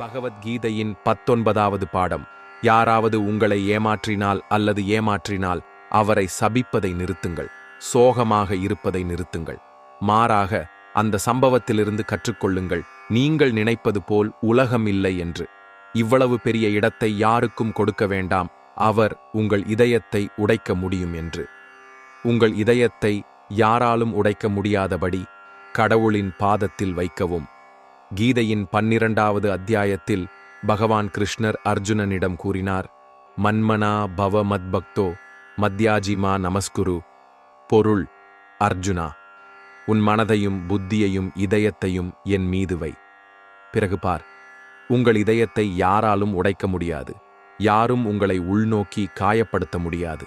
பகவத்கீதையின் பத்தொன்பதாவது பாடம். யாராவது உங்களை ஏமாற்றினால் அல்லது ஏமாற்றினால் அவரை சபிப்பதை நிறுத்துங்கள். சோகமாக இருப்பதை நிறுத்துங்கள். மாறாக அந்த சம்பவத்திலிருந்து கற்றுக்கொள்ளுங்கள். நீங்கள் நினைப்பது போல் உலகம் இல்லை என்று. இவ்வளவு பெரிய இடத்தை யாருக்கும் கொடுக்க வேண்டாம். அவர் உங்கள் இதயத்தை உடைக்க முடியும் என்று. உங்கள் இதயத்தை யாராலும் உடைக்க முடியாதபடி கடவுளின் பாதத்தில் வைக்கவும். கீதையின் பன்னிரண்டாவது அத்தியாயத்தில் பகவான் கிருஷ்ணர் அர்ஜுனனிடம் கூறினார் மன்மனா பவ மத்பக்தோ மத்யாஜிமா நமஸ்குரு பொருள் அர்ஜுனா. உன் மனதையும் புத்தியையும் இதயத்தையும் என் மீது வை. பிறகு பார் உங்கள் இதயத்தை யாராலும் உடைக்க முடியாது. யாரும் உங்களை உள்நோக்கி காயப்படுத்த முடியாது.